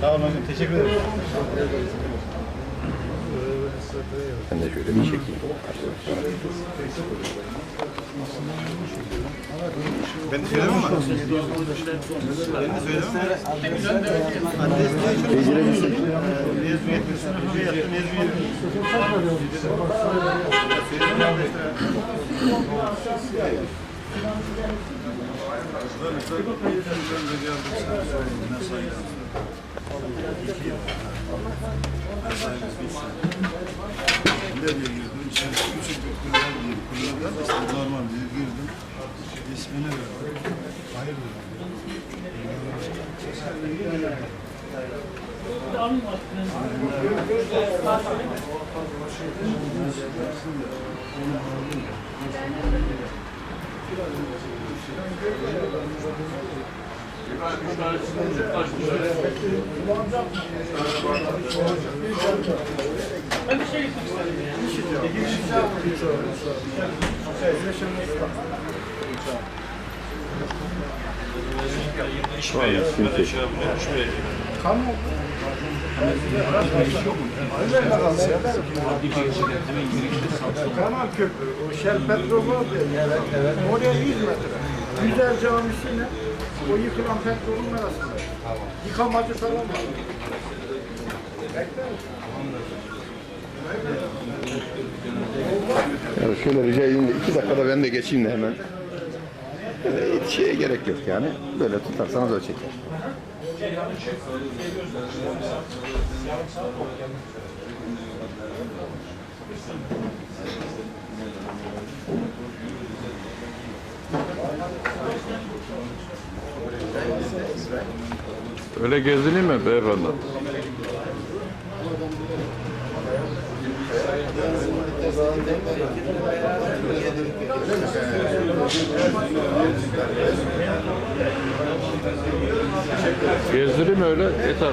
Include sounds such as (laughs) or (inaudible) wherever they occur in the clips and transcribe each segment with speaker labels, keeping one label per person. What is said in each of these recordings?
Speaker 1: Sağ olun hocam. Teşekkür ederim.
Speaker 2: Ben de şöyle bir çekeyim.
Speaker 1: Ben de söylemem mi? Ben de söylemem mi?
Speaker 2: Becerebilsin.
Speaker 1: Mezuniyet bir şey yaptı. Mezuniyet. Nereye girdim? İçeri küçük bir kulübe girdim. Kulübe de normal bir girdim. İsmini verdim. Hayır dedim. Ben bir şey gitmek istedim.
Speaker 2: Şu an yürüyüş ve yürüyüş
Speaker 3: ve
Speaker 1: Kan mı oldu?
Speaker 3: Kanal Köprü, o Shell petrol var ya. Evet, evet. Oraya 100 metre. Güzel camisiyle o yıkılan petrolün arasında. Yıkamacı falan var.
Speaker 2: Yani şöyle rica edeyim de iki dakikada ben de geçeyim de hemen. Böyle şeye gerek yok yani. Böyle tutarsanız o çeker.
Speaker 4: Öyle gezineyim mi beyefendi? Gezdireyim öyle yeter.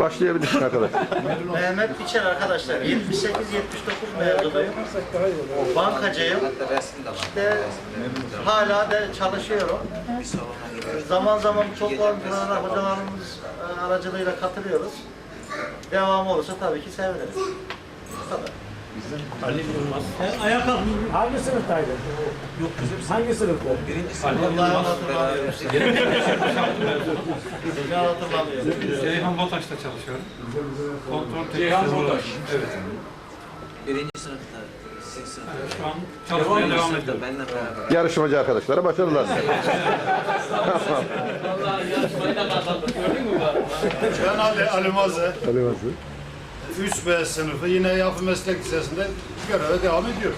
Speaker 2: Başlayabilirsin arkadaş.
Speaker 5: Mehmet Biçer arkadaşlar. 78-79 mezunuyum. Bankacıyım. İşte hala da çalışıyorum. Zaman zaman toplantılara hocalarımız e, aracılığıyla katılıyoruz. Devam olursa tabii ki seviniriz. Bu kadar.
Speaker 3: Hangi sınıftaydın? Yok kızım. Hangi sınıfta?
Speaker 5: Vallahi hatırlamıyorum. Ne hatırlamıyorum.
Speaker 6: Ceyhan Botaş'ta çalışıyorum. Kontrol Ceyhan Botaş. Evet.
Speaker 7: Birinci sınıfta, sınıfta.
Speaker 6: Şu an çalışmaya devam
Speaker 7: sınıfta
Speaker 6: ediyorum.
Speaker 7: benimle beraber.
Speaker 2: Yarışmacı arkadaşlara başarılar.
Speaker 1: Ben Ali, Ali Mazı. Ali Mazı. 3B sınıfı yine Yapı Meslek Lisesi'nde göreve devam ediyor.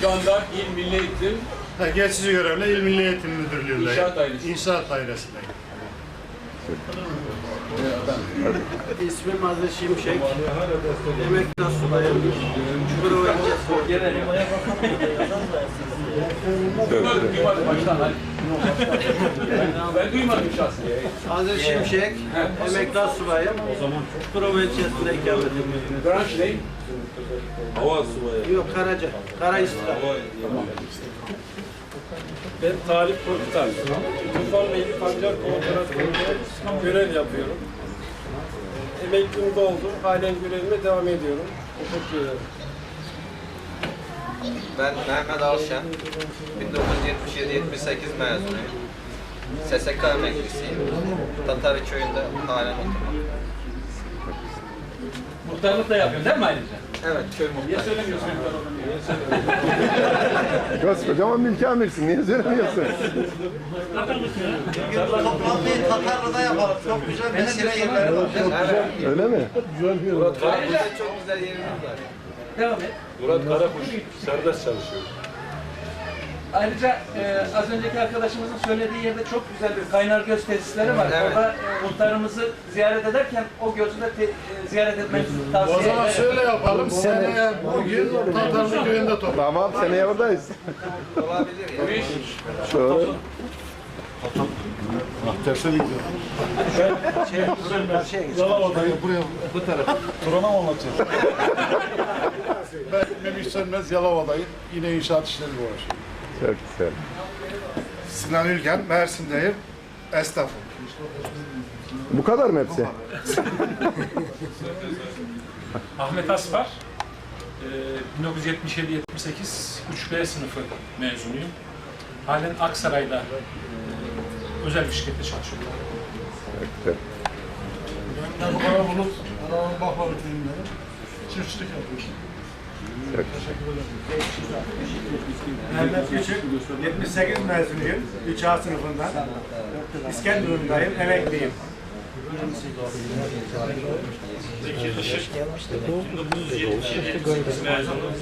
Speaker 6: Şu anda İl Milli Eğitim
Speaker 1: Ha, geçici görevle İl Milli Eğitim Müdürlüğü'nde.
Speaker 6: İnşaat Dairesi.
Speaker 1: İnşaat Dairesi'nde.
Speaker 3: İsmim Aziz Şimşek. Emekli subayım. Çukurova
Speaker 6: duymadım, duymadım baştan. Ben duymadım şahsen.
Speaker 3: Aziz Şimşek. Emekli subayım. Çukurova ilçesinde ikamet ediyorum.
Speaker 6: Branş ne?
Speaker 3: Yok Karaca. Kara İstikrar.
Speaker 8: Ben Talip Korkutan. Tufan Beyli Pancar Kooperatifinde görev yapıyorum. Emeklim oldu. Halen görevime devam ediyorum. Teşekkür ederim.
Speaker 7: Ben Mehmet Alşen, 1977-78 mezunuyum. SSK emeklisiyim. Tatarı köyünde halen oturuyorum.
Speaker 9: Muhtarlık da yapıyorsun değil mi ayrıca?
Speaker 10: Evet, köy
Speaker 9: Niye
Speaker 10: muhtarı.
Speaker 9: söylemiyorsun muhtar olduğunu?
Speaker 2: Koskocaman mülki amirsin. Niye söylemiyorsun?
Speaker 5: Bir gün toplantıyı Tatarlı'da yapalım. Çok güzel mesire yerleri var.
Speaker 2: Öyle mi?
Speaker 10: Burada çok güzel yerimiz var.
Speaker 9: Devam et.
Speaker 11: Murat Karakuş serbest çalışıyor.
Speaker 9: Ayrıca e, az önceki arkadaşımızın söylediği yerde çok güzel bir kaynar göz tesisleri var.
Speaker 10: Evet.
Speaker 9: Orada e, muhtarımızı ziyaret ederken o gözü de te- e, ziyaret etmenizi tavsiye
Speaker 12: O zaman
Speaker 9: ederim.
Speaker 12: şöyle yapalım. Seneye bugün Tatarlı köyünde toplanalım.
Speaker 2: Tamam seneye oradayız.
Speaker 10: Olabilir ya.
Speaker 2: Doğru.
Speaker 3: Terse gidiyor. Yalova'dayım buraya. Bu tarafa. Turana mı anlatıyorsun? ben Memiş Sönmez Yalova'dayım. Yine inşaat işleriyle uğraşıyorum.
Speaker 2: Çok güzel.
Speaker 3: Sinan Ülgen, Mersin'deyim. Esnafım.
Speaker 2: Bu kadar mı hepsi? (laughs)
Speaker 6: Ahmet Aspar, eee, 1977-78 3B sınıfı mezunuyum. Halen Aksaray'da özel bir şirkette çalışıyorum.
Speaker 2: Çok güzel.
Speaker 3: Ben bu kadar bulut, Allah'ın bakma bütünleri. Çiftçilik yapıyorum.
Speaker 2: Güzel.
Speaker 13: Mehmet Küçük, 78 mezunuyum, 3A sınıfından. İskenderun'dayım, emekliyim.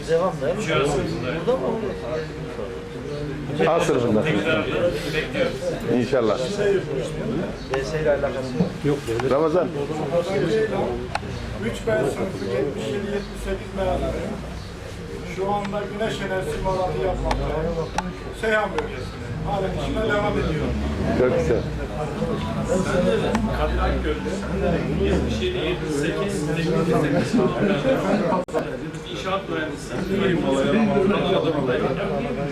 Speaker 5: Devam da. Burada mı?
Speaker 2: A sınıfında. İnşallah.
Speaker 5: DS ile alakası yok.
Speaker 2: Ramazan.
Speaker 12: 3 B sınıfı 77-78 mezunuyum. Şu anda güneş enerjisi malatı yapmaktayım. Seyhan bölgesinde. Halen işime devam ediyorum.
Speaker 2: Çok güzel.
Speaker 6: Kadir Akgöl'de 77-78 İnşaat mühendisi.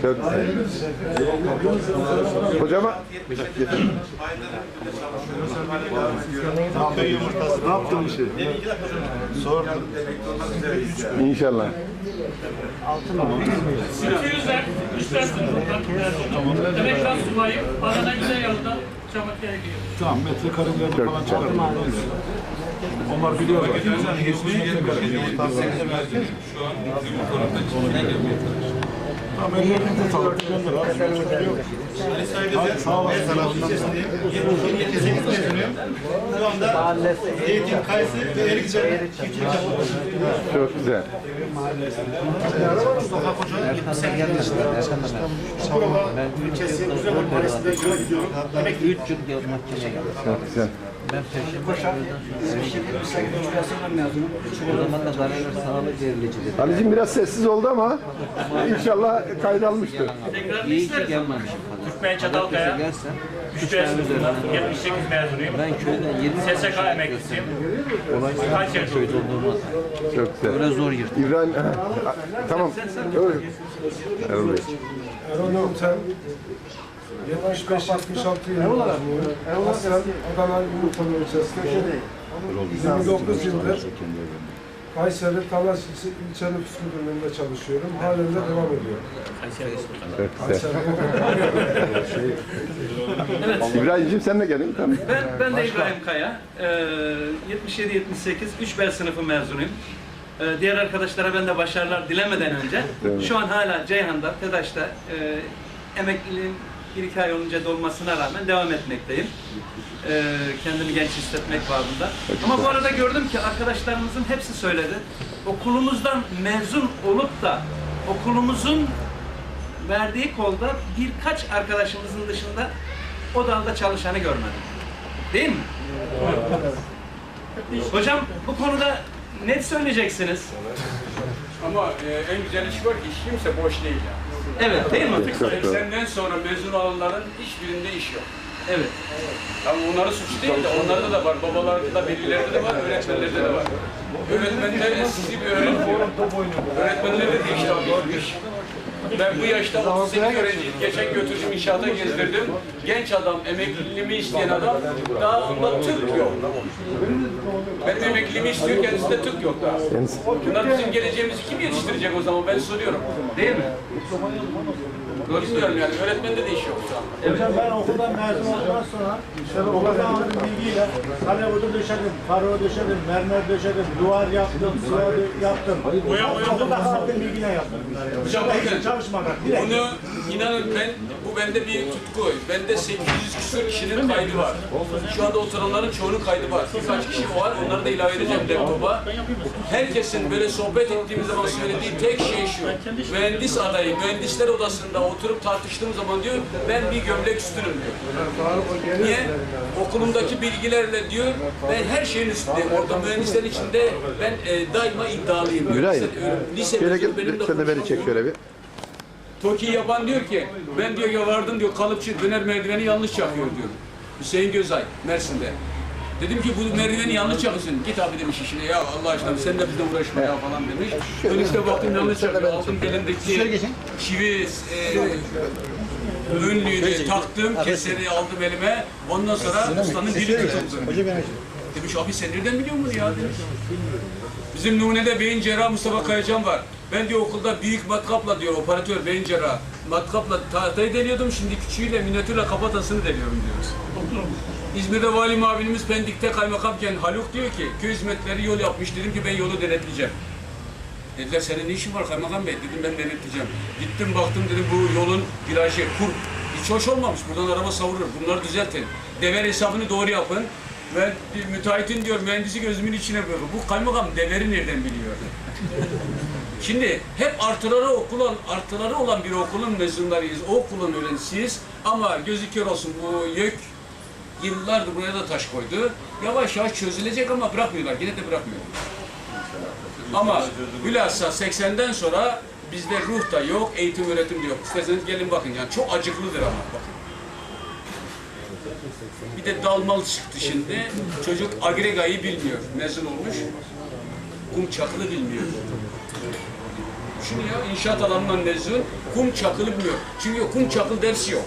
Speaker 2: Çok güzel. Hocama
Speaker 3: Köy yumurtası. Ne yaptın bir şey? Sordum.
Speaker 2: inşallah.
Speaker 6: 200'ler, 3'ler sınıfından mezunum. Emekli subayım. Arada güzel yolda Çamakkale'ye gidiyorum.
Speaker 3: Tamam metrekarelerini
Speaker 2: Çok
Speaker 3: falan
Speaker 2: güzel.
Speaker 3: Onlar biliyorlar. Tamam, ellerinize sağlık. Gönder abi. Hadi sağ olasın.
Speaker 5: Şu anda Zeytin, Kayısı ve Erikçe
Speaker 2: Çok güzel.
Speaker 13: Ben ülkesi Güzel Mahallesi'nde yola gidiyorum. Emekliyim.
Speaker 2: Çok güzel.
Speaker 13: Koşar. 78 3 mezunum.
Speaker 10: O zaman da zarar sağlık verilicidir.
Speaker 2: Ali'cim biraz sessiz oldu ama inşallah kaydalmıştır.
Speaker 10: İyi ki gelmemişim.
Speaker 6: Türkmen Çatalkaya,
Speaker 10: Gelsen,
Speaker 6: 3B sınıfından 78 mezunuyum.
Speaker 10: ben köyde 7
Speaker 6: SSK emeklisiyim.
Speaker 10: olay
Speaker 6: Kayseri
Speaker 10: köyde olduğumuz
Speaker 2: Çok güzel.
Speaker 10: öyle zor yırttım.
Speaker 2: İbrahim, tamam. Öyle. Erol Bey.
Speaker 12: Erol'um sen 75-76 yılında Aslen Adana Yumurtalı ilçesinde 29 yıldır Kayseri Talaş ilçe, ilçe nüfus müdürlüğünde çalışıyorum. Halen de devam ediyorum.
Speaker 2: Güzel. (laughs) İbrahim'cim sen de gelin. Tamam.
Speaker 9: Ben, ben de İbrahim Kaya. Ee, 77-78 3B sınıfı mezunuyum. Ee, diğer arkadaşlara ben de başarılar dilemeden önce şu an hala Ceyhan'da, TEDAŞ'ta e, emekliliğim bir iki ay olunca dolmasına rağmen devam etmekteyim. Ee, kendimi genç hissetmek babında. Ama bu arada gördüm ki arkadaşlarımızın hepsi söyledi. Okulumuzdan mezun olup da okulumuzun verdiği kolda birkaç arkadaşımızın dışında o dalda çalışanı görmedim. Değil mi? Hocam bu konuda ne söyleyeceksiniz?
Speaker 6: Ama e, en güzel iş var ki hiç kimse boş değil ya.
Speaker 9: Evet, değil mi?
Speaker 6: Senden sonra mezun olanların hiçbirinde iş yok.
Speaker 9: Evet.
Speaker 6: Tabii onların suçu değil de onlarda da var. Babalarında, velilerde de var, öğretmenlerde de var. Öğretmenler sizi bir öğretmen. Öğretmenlerde de iş tabii.
Speaker 4: Ben bu yaşta 38 öğrenciyi geçen götürdüm inşaata gezdirdim. Genç adam, emekliliğimi isteyen adam daha onda tık yok. Benim emekliliğimi istiyor, kendisinde tık yok daha. Bunlar bizim geleceğimizi kim yetiştirecek o zaman ben soruyorum. Değil mi? Bilmiyorum yani, öğretmende de iş yok şu an.
Speaker 13: Hocam ben okuldan mezun olduktan sonra okuldan aldığım bilgiyle kale odu döşedim, karo döşedim, mermer döşedim, duvar yaptım, sıra yaptım. Okulda aldığım bilgiyle yaptım.
Speaker 4: Hocam bakın,
Speaker 13: Çalışmadan direkt.
Speaker 4: Bunu inanın ben, bu bende bir tutku. Bende 800 küsur kişinin kaydı var. Şu anda oturanların çoğunun kaydı var. Birkaç kişi var, onları da ilave edeceğim laptopa. Herkesin böyle sohbet ettiğimiz zaman söylediği tek şey şu. Mühendis adayı, mühendisler odasında oturup tartıştığım zaman diyor, ben bir gömlek üstünüm diyor. Niye? Okulumdaki bilgilerle diyor, ben her şeyin üstündeyim. Orada mühendislerin içinde ben e, daima iddialıyım.
Speaker 2: Güray,
Speaker 4: Lise- lise benim de
Speaker 2: sen de beni çek şöyle bir.
Speaker 4: Toki yapan diyor ki, ben diyor ya vardım diyor kalıpçı döner merdiveni yanlış yapıyor diyor. Hüseyin Gözay, Mersin'de. Dedim ki bu merdiveni yanlış yapıyorsun. Git abi demiş işine ya Allah aşkına sen de bizle uğraşma ya falan demiş. Dönüşte baktım yanlış yapıyor. Aldım belindeki çivi, e, önlüğü de taktım, keseri aldım elime. Ondan sonra ustanın dili tutuldu. Demiş abi sen nereden biliyorsun bunu ya demiş. Bizim Nune'de beyin cerrahı Mustafa Kayacan var. Ben diyor okulda büyük matkapla diyor operatör beyin cerrahı. Matkapla tahtayı deliyordum şimdi küçüğüyle minatürle kafatasını deliyorum diyoruz. İzmir'de vali muavinimiz Pendik'te kaymakamken Haluk diyor ki köy hizmetleri yol yapmış dedim ki ben yolu denetleyeceğim. Dediler senin ne işin var kaymakam bey dedim ben denetleyeceğim. Gittim baktım dedim bu yolun virajı kur. Hiç hoş olmamış buradan araba savurur bunları düzeltin. Dever hesabını doğru yapın. Bir müteahhitin diyor mühendisi gözümün içine bakıyor. Bu kaymakam deveri nereden biliyor? Şimdi hep artıları okulan, artıları olan bir okulun mezunlarıyız. O okulun öğrencisiyiz. Ama gözü kör olsun bu YÖK yıllardır buraya da taş koydu. Yavaş yavaş çözülecek ama bırakmıyorlar. Yine de bırakmıyorlar. Ama bilhassa 80'den sonra bizde ruh da yok, eğitim öğretim de yok. İsterseniz gelin bakın yani çok acıklıdır ama bakın. Bir de dalmal çıktı şimdi. Çocuk agregayı bilmiyor. Mezun olmuş. Kum çakılı bilmiyor. Şunu ya inşaat alanından mezun, kum çakılı bilmiyor. Çünkü kum çakıl dersi yok.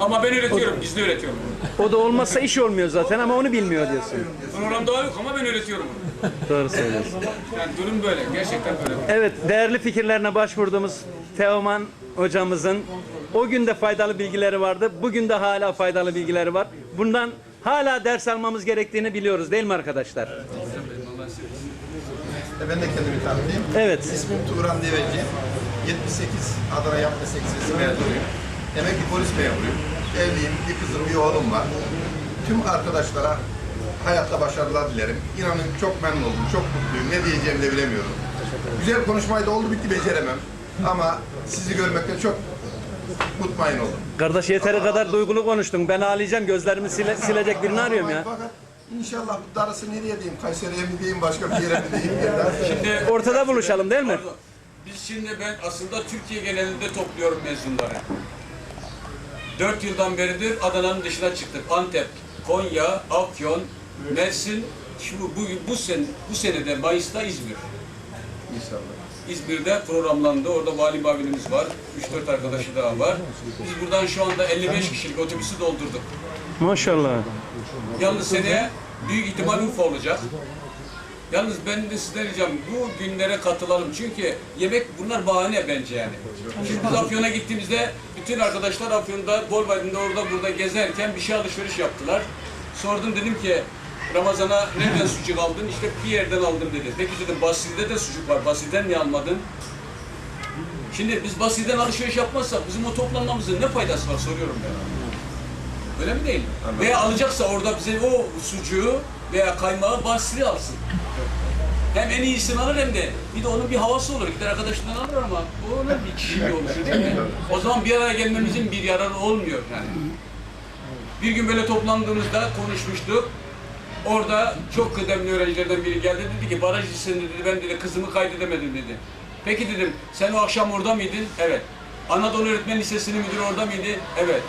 Speaker 4: Ama ben öğretiyorum, gizli öğretiyorum.
Speaker 9: O da olmazsa iş olmuyor zaten ama onu bilmiyor diyorsun.
Speaker 4: Program daha yok ama ben öğretiyorum onu.
Speaker 9: Doğru söylüyorsun.
Speaker 4: Yani durum böyle, gerçekten böyle.
Speaker 9: Evet, değerli fikirlerine başvurduğumuz Teoman hocamızın o gün de faydalı bilgileri vardı. Bugün de hala faydalı bilgileri var. Bundan hala ders almamız gerektiğini biliyoruz değil mi arkadaşlar?
Speaker 2: E, Ben de kendimi tanıtayım.
Speaker 9: Evet.
Speaker 2: İsmim Turan Deveci. 78 Adana Yapı Sekçesi mezunuyum. Emekli polis memuruyum. Evliyim, bir kızım, bir oğlum var. Tüm arkadaşlara hayatta başarılar dilerim. İnanın çok memnun oldum, çok mutluyum. Ne diyeceğimi de bilemiyorum. Güzel konuşmaydı oldu bitti beceremem. Ama sizi görmekten çok mutmain oldum.
Speaker 9: Kardeş yeteri kadar duygulu konuştun. Ben ağlayacağım. Gözlerimi sile- silecek birini arıyorum ya.
Speaker 2: Fakat inşallah bu darısı nereye diyeyim? Kayseri'ye mi diyeyim, başka bir yere mi diyeyim? (laughs)
Speaker 4: Şimdi
Speaker 9: Ortada buluşalım değil mi?
Speaker 4: Pardon. Biz şimdi ben aslında Türkiye genelinde topluyorum mezunları. Dört yıldan beridir Adana'nın dışına çıktık. Antep, Konya, Afyon, Mersin, şu bu bu sene bu senede Mayıs'ta İzmir.
Speaker 2: İnşallah.
Speaker 4: İzmir'de programlandı. Orada vali mavimiz var. 3-4 arkadaşı daha var. Biz buradan şu anda 55 kişilik otobüsü doldurduk.
Speaker 9: Maşallah.
Speaker 4: Yalnız seneye büyük ihtimal Urfa olacak. Yalnız ben de sizden ricam bu günlere katılalım çünkü yemek bunlar bahane bence yani. Şimdi biz Afyon'a gittiğimizde bütün arkadaşlar Afyon'da, Bolvay'da orada burada gezerken bir şey alışveriş yaptılar. Sordum dedim ki Ramazan'a nereden sucuk aldın? İşte bir yerden aldım dedi. Peki dedim Basri'de de sucuk var. Basri'den niye almadın? Şimdi biz Basri'den alışveriş yapmazsak bizim o toplanmamızın ne faydası var soruyorum ben. Öyle mi değil? Veya alacaksa orada bize o sucuğu veya kaymağı Basri alsın. Hem en iyisini alır hem de bir de onun bir havası olur. Gider arkadaşından alır ama o onun bir kişiliği oluşur değil mi? O zaman bir araya gelmemizin bir yararı olmuyor yani. Bir gün böyle toplandığımızda konuşmuştuk. Orada çok kıdemli öğrencilerden biri geldi dedi ki baraj lisesinde dedi ben dedi kızımı kaydedemedim dedi. Peki dedim sen o akşam orada mıydın? Evet. Anadolu Öğretmen Lisesi'nin müdürü orada mıydı? Evet.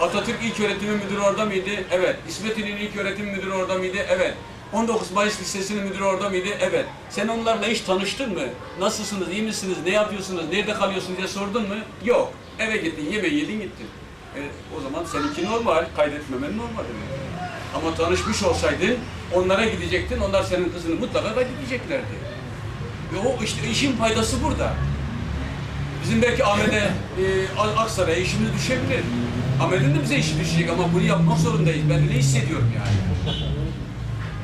Speaker 4: Atatürk İlköğretim Müdürü orada mıydı? Evet. İsmet İnönü İlköğretim Müdürü orada mıydı? Evet. 19 Mayıs Lisesi'nin müdürü orada mıydı? Evet. Sen onlarla hiç tanıştın mı? Nasılsınız, iyi misiniz, ne yapıyorsunuz, nerede kalıyorsunuz diye sordun mu? Yok. Eve gittin, yemeği yedin gittin. E, o zaman seninki normal, kaydetmemen normal. Ama tanışmış olsaydın, onlara gidecektin, onlar senin kızını mutlaka kaydedeceklerdi. Ve o işte işin faydası burada. Bizim belki Ahmet'e, e, Aksaray'a işimiz düşebilir. Ahmet'in de bize işi düşecek ama bunu yapmak zorundayız. Ben öyle hissediyorum yani.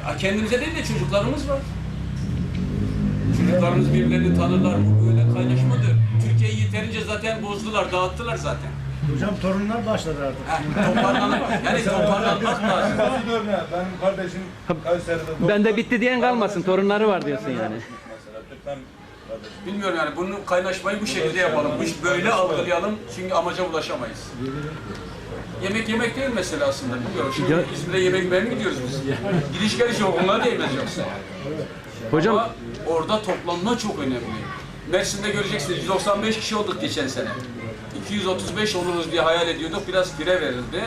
Speaker 4: Ya kendimize değil de çocuklarımız var. Çocuklarımız birbirlerini tanırlar. Bu böyle kaynaşmadır. Türkiye'yi yeterince zaten bozdular, dağıttılar zaten.
Speaker 13: Hocam torunlar başladı artık.
Speaker 4: Heh, (laughs) toparlanmak, yani toparlanmak lazım.
Speaker 3: Benim kardeşim Kayseri'de
Speaker 9: Ben de bitti diyen kalmasın. Torunları var diyorsun yani.
Speaker 3: mesela. Ben
Speaker 4: Bilmiyorum yani bunu kaynaşmayı bu şekilde yapalım. Bu iş böyle algılayalım çünkü amaca ulaşamayız. Yemek yemek değil mesela aslında. Bilmiyorum. Şimdi İzmir'e yemek yemeye mi gidiyoruz biz? Gidiş geliş yok. Onlar değmez yoksa.
Speaker 9: Hocam
Speaker 4: Ama orada toplanma çok önemli. Mersin'de göreceksiniz 195 kişi olduk geçen sene. 235 oluruz diye hayal ediyorduk. Biraz fire verildi.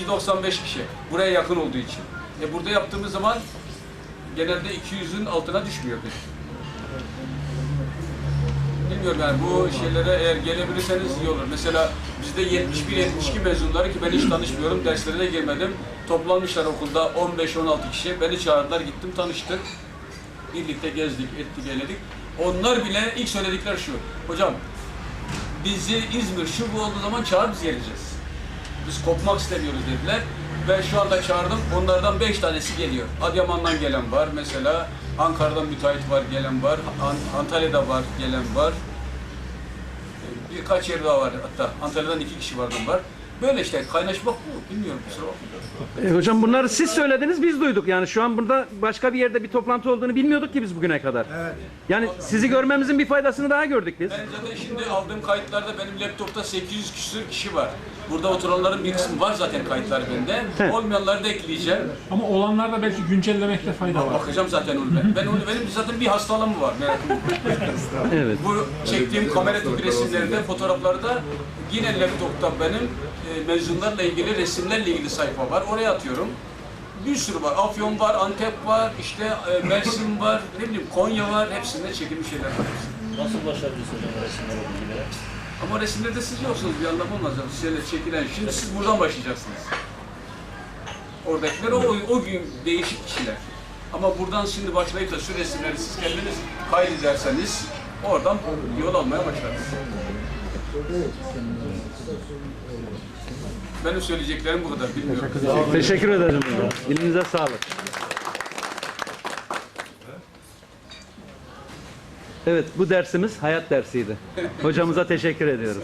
Speaker 4: 195 kişi. Buraya yakın olduğu için. E burada yaptığımız zaman genelde 200'ün altına düşmüyordu. Bilmiyorum yani bu şeylere eğer gelebilirseniz iyi olur. Mesela bizde 71-72 mezunları ki ben hiç tanışmıyorum, derslere de girmedim. Toplanmışlar okulda 15-16 kişi. Beni çağırdılar, gittim tanıştık. Birlikte gezdik, ettik, eyledik. Onlar bile ilk söyledikleri şu. Hocam bizi İzmir şu bu olduğu zaman çağır biz geleceğiz. Biz kopmak istemiyoruz dediler. Ben şu anda çağırdım. Onlardan beş tanesi geliyor. Adıyaman'dan gelen var mesela. Ankara'dan müteahhit var gelen var. An- Antalya'da var gelen var. Birkaç yer daha var hatta. Antalya'dan iki kişi vardı var. Böyle işte kaynaşmak bu. Bilmiyorum kusura bakmayın.
Speaker 9: E, hocam bunları siz söylediniz, biz duyduk. Yani şu an burada başka bir yerde bir toplantı olduğunu bilmiyorduk ki biz bugüne kadar. Evet. Yani sizi görmemizin bir faydasını daha gördük biz.
Speaker 4: Ben zaten şimdi aldığım kayıtlarda benim laptopta 800 küsür kişi var. Burada oturanların bir kısmı var zaten kayıtlar bende.
Speaker 9: He.
Speaker 4: Olmayanları da ekleyeceğim.
Speaker 6: Ama olanlarda belki güncellemekte fayda var.
Speaker 4: Bakacağım zaten onu ben. Ben onu benim zaten bir hastalığım var.
Speaker 9: Evet.
Speaker 4: Bu çektiğim kamera tipi resimlerde, fotoğraflarda yine laptopta benim mezunlarla ilgili resimlerle ilgili sayfa var. Oraya atıyorum. Bir sürü var. Afyon var, Antep var, işte e, Mersin var, ne bileyim Konya var. Hepsinde çekilmiş şeyler var.
Speaker 5: Nasıl ulaşabiliriz hocam resimlere bilgilere?
Speaker 4: Ama resimlerde siz yoksunuz bir anlam olmaz. Şöyle çekilen. Şimdi siz buradan başlayacaksınız. Oradakiler o, o gün değişik kişiler. Ama buradan şimdi başlayıp da şu resimleri siz kendiniz kaydederseniz oradan yol almaya başlarsınız. Benim söyleyeceklerim bu kadar. Bilmiyorum.
Speaker 9: Teşekkür ederim. Dilinize sağlık. Evet, bu dersimiz hayat dersiydi. Hocamıza teşekkür ediyoruz.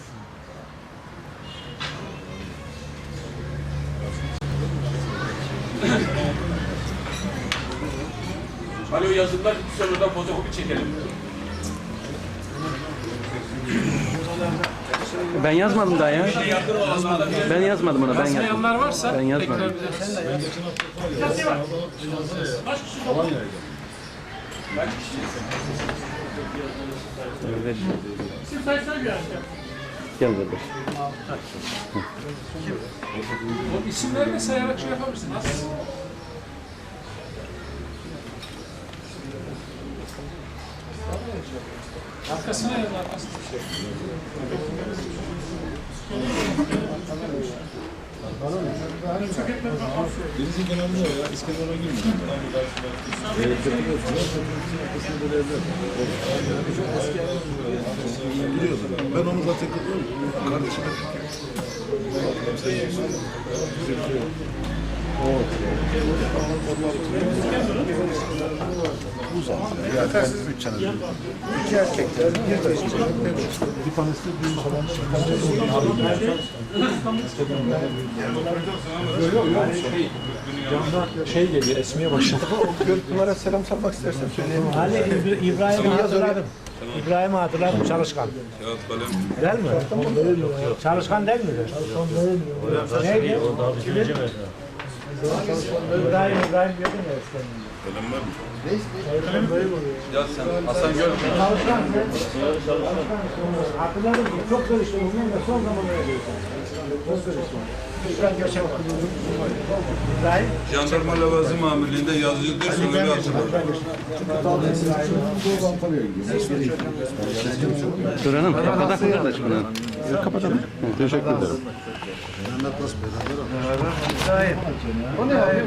Speaker 4: Hani o yazılar bir oradan fotokopi çekelim.
Speaker 9: Ben yazmadım daha ya. Ben yazmadım ona, ben yazmadım.
Speaker 6: Yazmayanlar varsa
Speaker 9: Ben yazmadım.
Speaker 6: Bir yaşta.
Speaker 9: Gel burada.
Speaker 6: O isimleri de sayarak şey yapabilirsin. Nasıl? Arkasına yazın arkasına.
Speaker 3: Denizin o ya. İskenderun'a girmiyor. Biliyorlar. Ben onu zaten kardeşime Bu zaten. Ya ben üç tane. İki erkekler, bir de bir tanesi bir falan.
Speaker 6: Şey geliyor, esmeye başladı.
Speaker 3: Görüp numara selam salmak istersen söyleyeyim.
Speaker 13: Ali İbra- İbrahim'i hatırladım. İbrahim'i hatırladım çalışkan. Değil mi? Çalışkan değil midir? Neydi? İbrahim İbrahim diyordun ya
Speaker 4: Göl.
Speaker 13: Çalışkan. Hatırladım ki çok görüştüm onunla son zamanlarda. Jandarma lavazım amirliğinde yazıcı Dursun öyle hatırlar.
Speaker 9: Duranım kapatak mı kardeş bunu? Kapatalım.
Speaker 2: Teşekkür ederim.
Speaker 14: Mehmet Bas beraber.
Speaker 15: O ne abi?